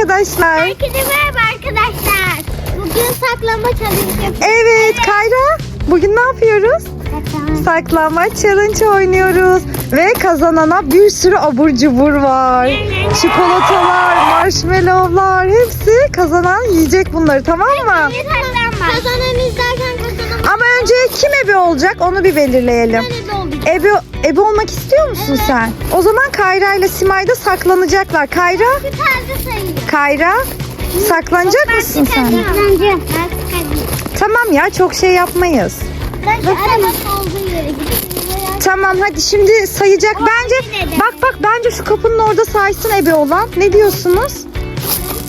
arkadaşlar. Herkese merhaba arkadaşlar. Bugün saklama challenge yapıyoruz. Evet Kayra. Bugün ne yapıyoruz? Saklanmaç challenge oynuyoruz. Ve kazanana bir sürü abur cubur var. Çikolatalar, marshmallowlar hepsi kazanan yiyecek bunları tamam mı? Kazanan izlerken kazanan Ama önce kim ebe olacak onu bir belirleyelim. ebe oldu. Ebe, ebe olmak istiyor musun sen? O zaman Kayra ile Simay da saklanacaklar. Kayra. Kayra saklanacak mısın sen? Tamam ya çok şey yapmayız. Ben Tamam hadi şimdi sayacak. Bence bak bak bence şu kapının orada saysın ebe olan. Ne diyorsunuz?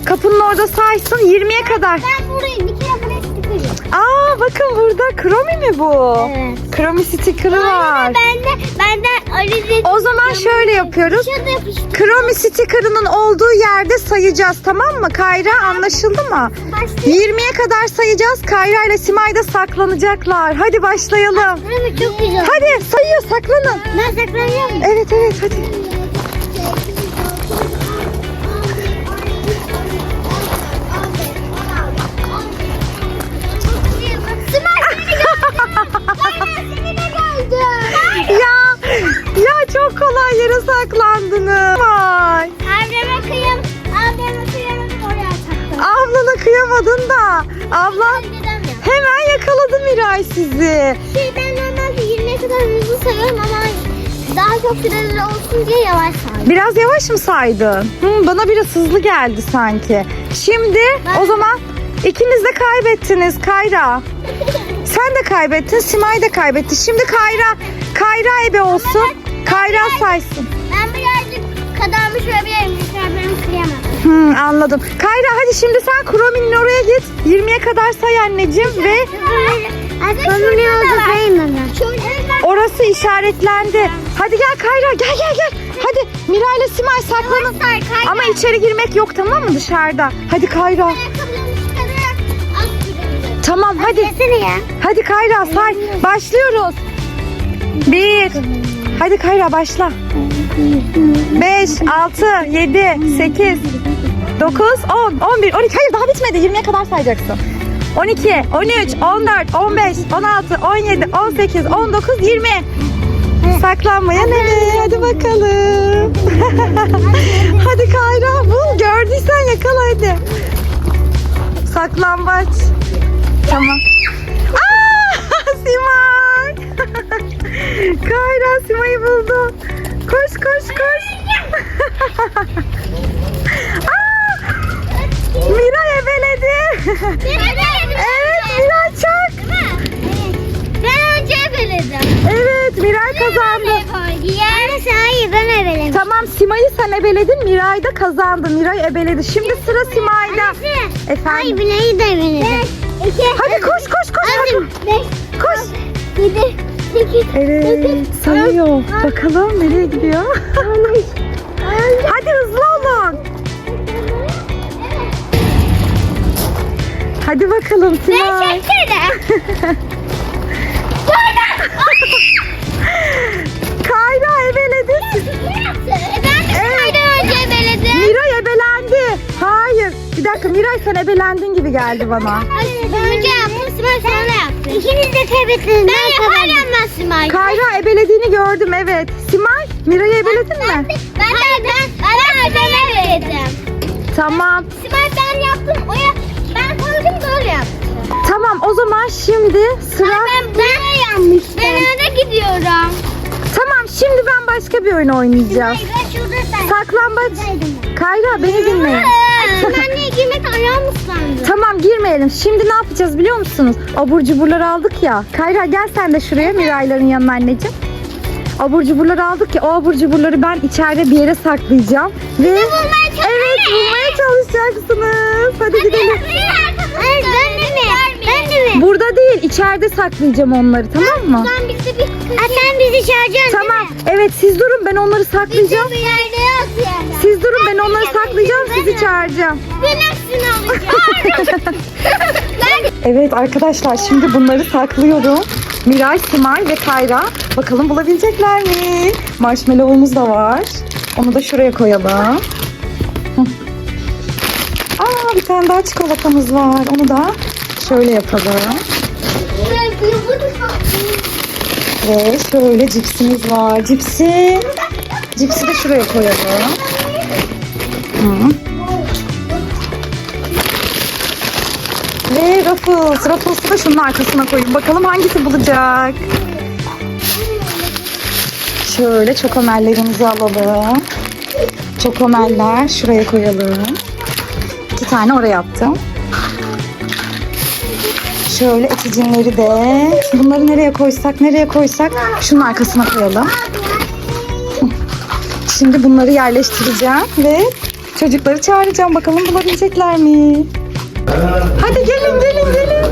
Kapının orada saysın 20'ye kadar. Ben burayı bir kere buraya. Aa bakın burada kromi mi bu? Evet. Kromi sticker'ı var. Ben de benden Ali O zaman şöyle yapıyoruz. Şurada yapıştır. Kromi sticker'ının olduğu yerde sayacağız tamam mı? Kayra anlaşıldı mı? Başlayalım. 20'ye kadar sayacağız. Kayra ile Simay da saklanacaklar. Hadi başlayalım. Burası çok güzel. Hadi sayıyor saklanın. Ben saklanıyorum. Evet evet hadi. Yere saklandınız. Vay. Ablama kıyam. Ablama kıyam oraya taktım. Ablana kıyamadın da. Abla hemen yakaladı Miray sizi. Şey ben normalde 20'ye kadar hızlı sayıyorum ama daha çok süreli olsun diye yavaş sayıyorum. Biraz yavaş mı saydın? Hı, bana biraz hızlı geldi sanki. Şimdi o zaman ikiniz de kaybettiniz Kayra. Sen de kaybettin, Simay da kaybetti. Şimdi Kayra, Kayra ebe olsun. Kayra saysın. Ben birazcık kadarmış olabilirim. Lütfen benim kıyamam. Hmm, anladım. Kayra hadi şimdi sen Kromi'nin oraya git. 20'ye kadar say anneciğim ve oldu saymadım. orası işaretlendi. Hadi gel Kayra gel gel gel. Hadi Mira ile Simay saklanın. Ama içeri girmek yok tamam mı dışarıda? Hadi Kayra. Tamam hadi. Hadi Kayra say. Başlıyoruz. Bir. Hadi Kayra başla. 5, 6, 7, 8, 9, 10, 11, 12. Hayır daha bitmedi. 20'ye kadar sayacaksın. 12, 13, 14, 15, 16, 17, 18, 19, 20. Saklanmayan eve. Hadi bakalım. hadi Kayra bul. Gördüysen yakala hadi. Saklambaç. Tamam. Aa, Simay. Kayra Simay'ı buldu. Koş koş koş. Aa, Mira ebeledi. evet Mira çak. Ben önce ebeledim. Evet Miray kazandı. Yani hayır ben ebeledim. Tamam Simay'ı sen ebeledin Miray da kazandı. Miray ebeledi. Şimdi sıra Simay'da. Hayır Efendim. de ebeledim. İki, Hadi koş koş koş. Beş, Koş. yedi, Evet on, Bakalım nereye gidiyor. Hadi hızlı olun. Hadi bakalım Simay. Kayra ebeledi. Miray ebelendi. Hayır. Bir dakika Miray sen ebelendin gibi geldi bana. Önce yaptım, sonra yaptı. İkiniz de kaybettiniz. Ben yapar yapmaz Simay. Kayra ebelediğini gördüm evet. Simay Miray'ı ebeledin mi? Ben de ben ben ben ebeledim. Tamam. Simay ben yaptım. O ya ben koydum doğru yaptı. Tamam o zaman şimdi sıra... Ben ben yanmıştım. Ben öne gidiyorum. Tamam şimdi ben başka bir oyun oynayacağım. Ben şurada sen. Saklambaç. Kayra beni dinleyin. Ben niye girmek ayağım ıslandı. Tamam girmeyelim. Şimdi ne yapacağız biliyor musunuz? Abur cuburlar aldık ya. Kayra gel sen de şuraya Mirayların yanına anneciğim. Abur cuburlar aldık ya. O abur cuburları ben içeride bir yere saklayacağım. Ve evet bulmaya çalışacaksınız. Hadi gidelim. Hayır ben de mi? Ben de mi? Burada değil içeride saklayacağım onları tamam mı? Bizi bir... Sen bizi çağıracaksın Tamam. Evet siz durun ben onları saklayacağım. Bir yerde yok yani. Siz durun ben onları saklayacağım sizi çağıracağım. Ben hepsini alacağım. ben Evet arkadaşlar şimdi bunları saklıyorum. Miray, Simay ve Kayra. Bakalım bulabilecekler mi? Marshmallow'umuz da var. Onu da şuraya koyalım. Hı. tane daha çikolatamız var. Onu da şöyle yapalım. Ve şöyle cipsimiz var. Cipsi. Cipsi de şuraya koyalım. Hı. Ve Ruffles. Ruffles'ı da şunun arkasına koyun. Bakalım hangisi bulacak. Şöyle çokomellerimizi alalım. Çokomeller şuraya koyalım. İki tane oraya attım. Şöyle eticinleri de. Bunları nereye koysak, nereye koysak şunun arkasına koyalım. Şimdi bunları yerleştireceğim ve çocukları çağıracağım. Bakalım bulabilecekler mi? Hadi gelin gelin gelin.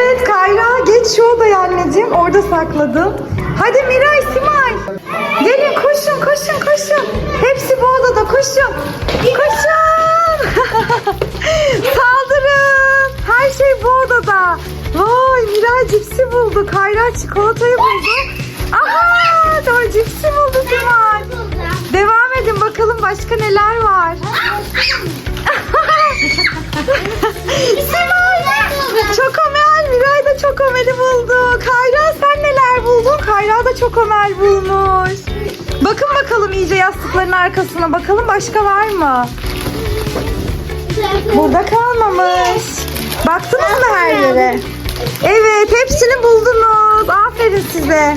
Evet Kayra geç şu odaya anneciğim. Orada sakladım. Hadi Miray, Simay. Gelin koşun koşun koşun. Hepsi bu odada koşun. Koşun. Buldu. Kayra çikolatayı buldu. Aha doğru cipsi buldu Simay. Devam edin bakalım başka neler var. Simay Çokomel Miray da çokomeli buldu. Kayra sen neler buldun? Kayra da çokomel bulmuş. Bakın bakalım iyice yastıkların arkasına. Bakalım başka var mı? Burada kalmamış. Baktınız mı her yere? Evet hepsini buldunuz. Aferin size.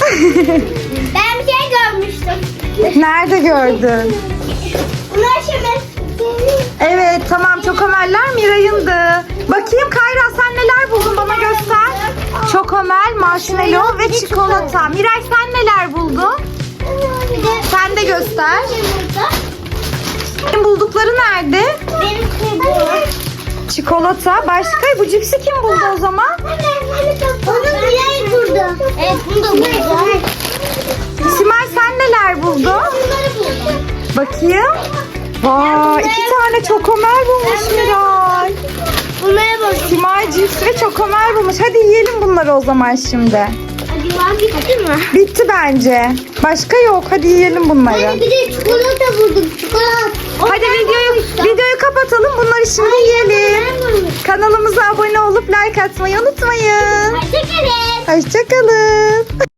Ben bir şey görmüştüm. Nerede gördün? Bunlar şimdi Evet tamam çokomeller Miray'ındı. Bakayım Kayra sen neler buldun bana göster. Çokomel, marshmallow ve çikolata. Miray sen neler buldun? Sen de göster. buldukları nerede? Benim. Çikolata. Başka bu cipsi kim buldu o zaman? Onu Bilal kurdu. Evet bunu da buldu. Simay sen neler buldun? Bunları buldu. Bakayım. Vay iki tane çokomel bulmuş Miray. Bunlara bak. Simay cips ve çokomel bulmuş. Hadi yiyelim bunları o zaman şimdi. Hadi var bitti mi? Bitti bence. Başka yok. Hadi yiyelim bunları. Hani bir de çikolata bulduk. Çikolata. Hadi videoyu kapatalım. Bunları şimdi yiyelim. Kanalımıza abone olup like atmayı unutmayın. Hoşçakalın. Hoşçakalın.